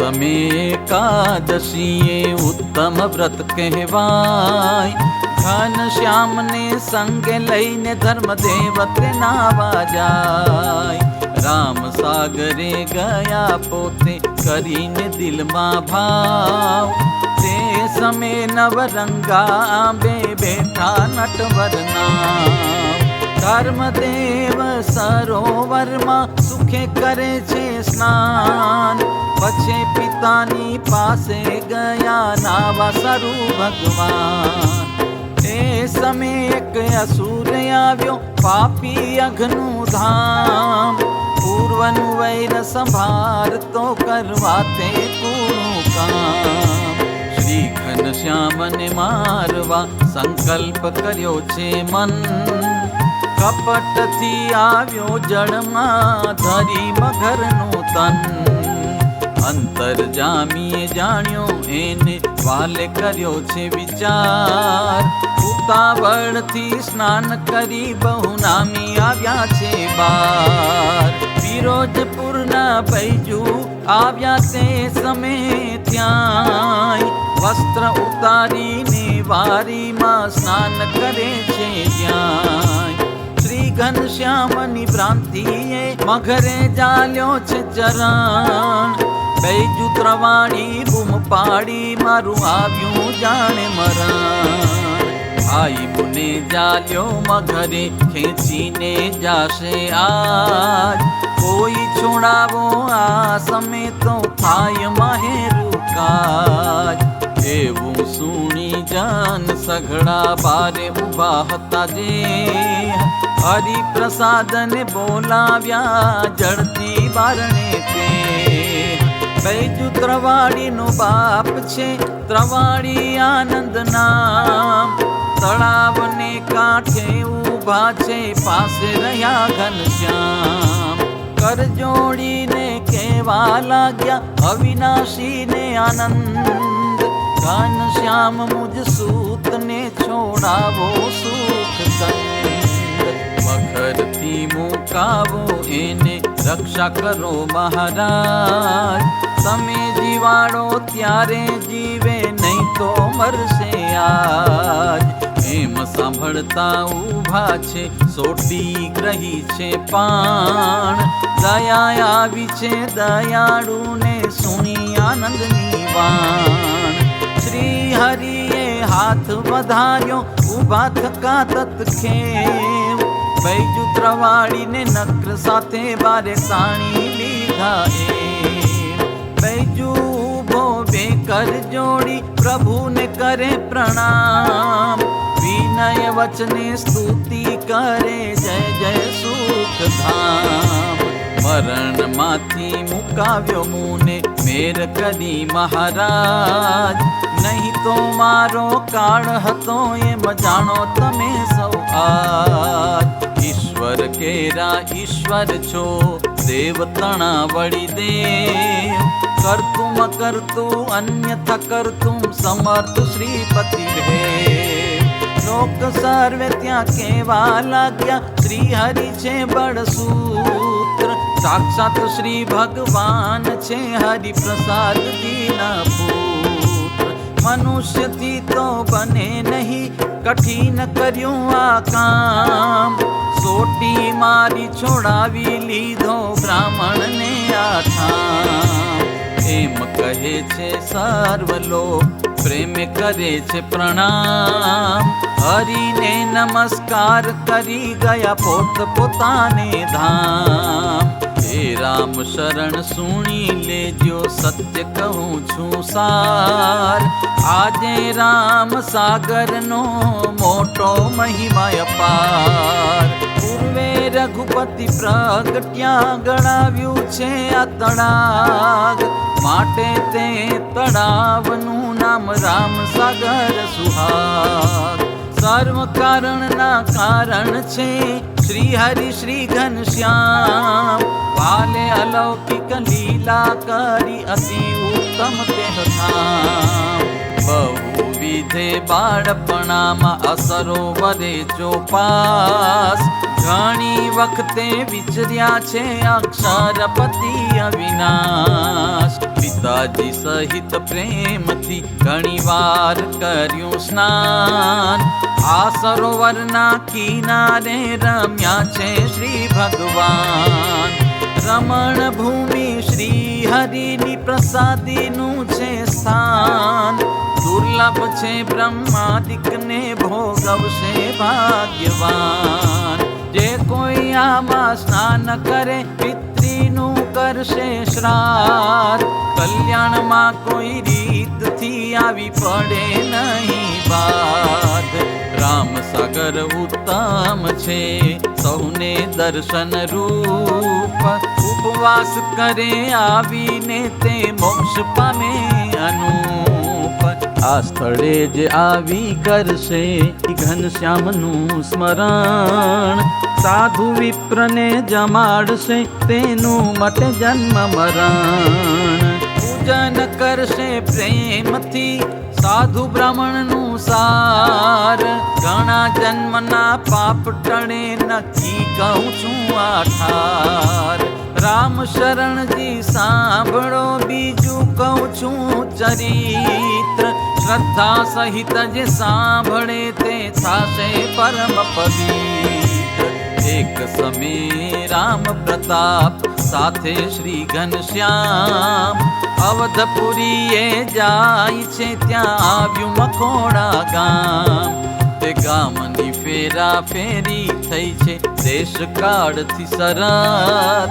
પ્રથમે એકાદશીએ ઉત્તમ વ્રત કહેવાય ઘન શ્યામને સંગે લઈને ધર્મદેવ નાવા જાય રામ સાગરે ગયા પોતે કરીને દિલમાં ભાવ તે સમય નવરંગા બે બેઠા નટવરના ધર્મદેવ સરોવરમાં સુખે કરે છે સ્નાન. પછી પિતાની પાસે ગયા નાવા સરુ ભગવાન. એ સમય એક અસુર આવ્યો પાપી અઘનું ધામ. પૂર્વનું વૈર સંભાળતો કરવા તે પૂરું કામ. શ્રી ઘનશ્યામને મારવા સંકલ્પ કર્યો છે મન. કપટથી આવ્યો જળમાં ધરી મગરનું તન. અંતર જામીએ જાણ્યો એને વાલે કર્યો છે વિચાર. ઉતાવળથી સ્નાન કરી બહુ નામી આવ્યા છે બાર. ફિરોજપુરના બૈજુ આવ્યા તે સમય ત્યાં વસ્ત્ર ઉતારીને વારીમાં સ્નાન કરે છે શ્રી ઘનશ્યામની ભ્રાંતિએ મઘરે જાલ્યો છે ચરણ. બેજુ ત્રવાણી બૂમ પાડી મારું આવ્યું જાણે મરણ. ભાઈ મુને જાલ્યો મઘરે ખેંચીને જાશે આજ. કોઈ છોડાવો આ સમે તો થાય મહેરું કાજ. સઘળા બારે ઊભા હતા જે હરિપ્રસાદને બોલાવ્યા જડતી બારણે તે. બૈજુ ત્રવાડીનો બાપ છે, ત્રવાડી આનંદ નામ તળાવને કાંઠે ઊભા છે, પાસે રહ્યા ઘનશ્યામ. કર જોડીને કેવા લાગ્યા, અવિનાશીને આનંદ. ઘનશ્યામ મુજ સૂતને છોડાવો સુખ કંદ મખરથી મુકાવો એને રક્ષા કરો મહારાજ. તમે જીવાડો ત્યારે જીવે નહીં તો મરશે આજ. એમ સાંભળતા ઊભા છે, સોટી ગ્રહી છે પાણ. દયા આવી છે, દયાળુને સુણી આનંદની વાણ. શ્રી હરિએ હાથ વધાર્યો, ઊભા થકા તત ખેવ બૈજુ ત્રવાડીને નક્ર સાથે બારે તાણી લીધા એ બૈજુ ઊભો બે કર જોડી, પ્રભુને કરે પ્રણામ. વિનય વચને સ્તુતિ કરે, જય જય સુખ ધામ. મરણમાંથી મુકાવ્યો મુને મેર કરી મહારાજ. નહીં તો મારો કાળ હતો એમ જાણો તમે સૌ આજ. ઈશ્વર કેરા ઈશ્વર છો, દેવ તણા વળી દેવ. કરતું કરતું અન્યથ કરતું સમર્થ શ્રીપતિ હે. લોક સર્વે ત્યાં કેવા લાગ્યા શ્રી હરિ છે બળસૂત્ર સાક્ષાત શ્રી ભગવાન છે હરિ પ્રસાદ દીના પુત્ર મનુષ્યથી તો બને નહીં કઠિન કર્યું આ કામ સોટી મારી છોડાવી લીધો બ્રાહ્મણને ઠામ એમ કહે છે સર્વલો પ્રેમ કરે છે પ્રણામ હરિને નમસ્કાર કરી ગયા પોત પોતાને ધામ રામ શરણ સુણી લેજો, સત્ય કહું છું સાર. આજે રામ સાગરનો મોટો મહિમા અપાર પૂર્વે રઘુપતિ પ્રગટ્યા ગણાવ્યું છે આ તળાવ માટે તે તળાવનું નામ રામ સાગર સુહાગ. સર્વ કારણના કારણ છે. શ્રી હરિ, શ્રી ઘનશ્યામ વાલે અલૌકિક લીલા કરી અતિ ઉત્તમ તે બહુ વિધે બાળપણામાં અસરો વરે ચોપાસ. ઘણી વખતે વિચર્યા છે અક્ષરપતિ અવિનાશ. પિતા સહિત પ્રેમથી ઘણી વાર કર્યું સ્નાન. આ સરોવરના કિનારે રમ્યા છે શ્રી ભગવાન. રમણ ભૂમિ શ્રી હરિની પ્રસાદીનું છે સ્થાન. દુર્લભ છે બ્રહ્માદિકને ભોગવશે ભાગ્યવાન. જે કોઈ આમાં સ્નાન કરે, પિતૃનું કરશે શ્રાદ્ધ. કલ્યાણમાં કોઈ રીતથી આવી પડે નહીં બાદ રામ સાગર ઉત્તમ છે, સૌને દર્શન રૂપ. ઉપવાસ કરે આવીને તે મોક્ષ પામે અનુપ. આ સ્થળે જે આવી કરશે ઘનશ્યામનું સ્મરણ. સાધુ વિપ્રને જમાડશે તેનું મટે જન્મ મરણ. પૂજન કરશે પ્રેમથી. સાધુ બ્રાહ્મણનું સાર. ઘણા જન્મના પાપ ટણે નક્કી કહું છું આઠાર રામ શરણજી, સાંભળો બીજું કહું છું ચરિત્ર. શ્રદ્ધા સહિત જે સાંભળે તે થશે પરમ પવિત્ર. એક સમી રામ પ્રતાપ સાથે શ્રી ઘનશ્યામ અવધપુરીએ જાય છે ત્યાં આવ્યું મખોડા ગામ. તે ગામની ફેરા ફેરી થઈ છે દેશ કાળથી સરત.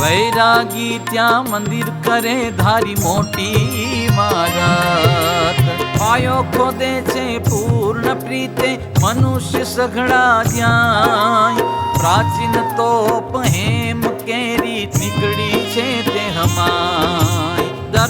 વૈરાગી ત્યાં મંદિર કરે ધારી મોટી મારત. પાયો ખોદે છે પૂર્ણ પ્રીતે, મનુષ્ય સઘળા જ્યાં પ્રાચીન તોપ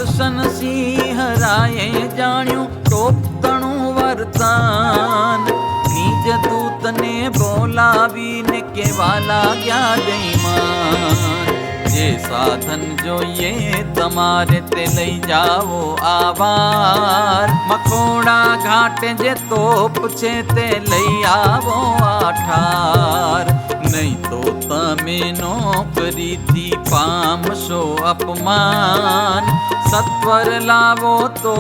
દર્શન સિંહ રાયે જાણ્યું ટોપકણું વર્તાન નિજ દૂતને બોલાવીને કેવા લાગ્યા દૈમાન જે સાધન જોઈએ તમારે તે લઈ જાઓ આભાર. મખોડા ઘાટે જે તોપ છે તે લઈ આવો આઠાર. નહીં તો તમે નોકરીથી પામશો અપમાન. સત્વર લાવો તો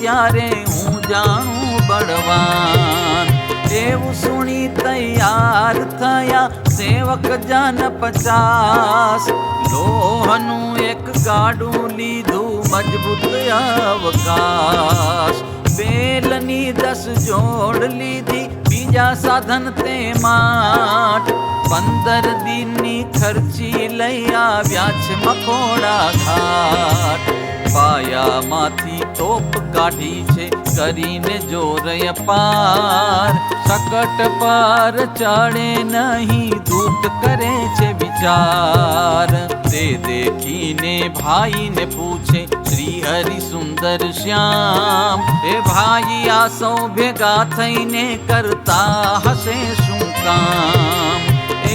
ત્યારે હું જાણું બળવાન. એવું સુણી તૈયાર થયા સેવક જન પચાસ. લોહનું એક ગાડું લીધું મજબૂત અવકાશ. બેલની દસ જોડ લીધી, બીજા સાધન તે માટ. પંદર દિનની ખર્ચી લઈ આવ્યા છે મકોડા ઘાટ પાયામાંથી તોપ કાઢી છે કરીને જોરય પાર સકટ પાર ચડે નહીં દૂત કરે છે વિચાર તે દેખીને ભાઈને પૂછે શ્રી હરિ સુંદર શ્યામ એ ભાઈ આ સૌ ભેગા થઈને કરતા હશે શું કામ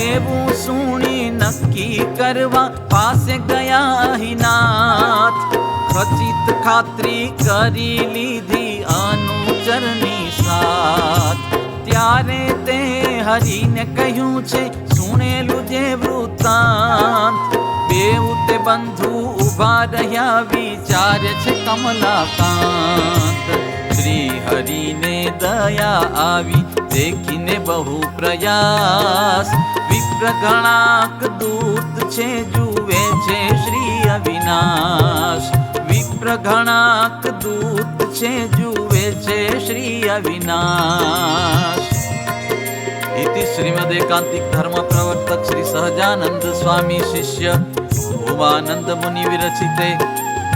એવું સુણી નક્કી કરવા પાસે ગયા હિનાથ ખચિત ખાતરી કરી લીધી અનુચરની સાથ. ત્યારે તે હરીને કહ્યું છે, સુણેલું જે વૃત્તાંત. બેઉ તે બંધુ ઊભા રહ્યા, વિચારે છે કમલાકાંત. શ્રી હરિને દયા આવી, દેખીને બહુ પ્રયાસ. વિપ્રગણાક દૂત છે, જુએ છે શ્રી અવિનાશ. વિપ્રગણાક દૂત છે, જુએ છે શ્રી અવિનાશ. ઇતિ શ્રીમદ એકાંતિક ધર્મ પ્રવર્તક શ્રી સહજાનંદ સ્વામી શિષ્ય ભુવાનંદ મુનિ વિરચિતે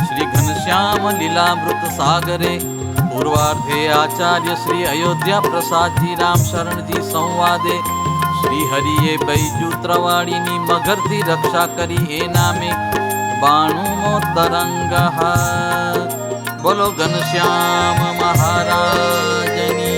શ્રી ઘનશ્યામ લીલામૃત સાગરે પૂર્વાર્ધે આચાર્ય શ્રી અયોધ્યા પ્રસાદજી રામ શરણજી સંવાદે શ્રી હરિએ બૈજુત્રવાળીની મગરથી રક્ષા કરી એ નામે બાણુમો તરંગ બોલો ઘનશ્યામ મહારાજ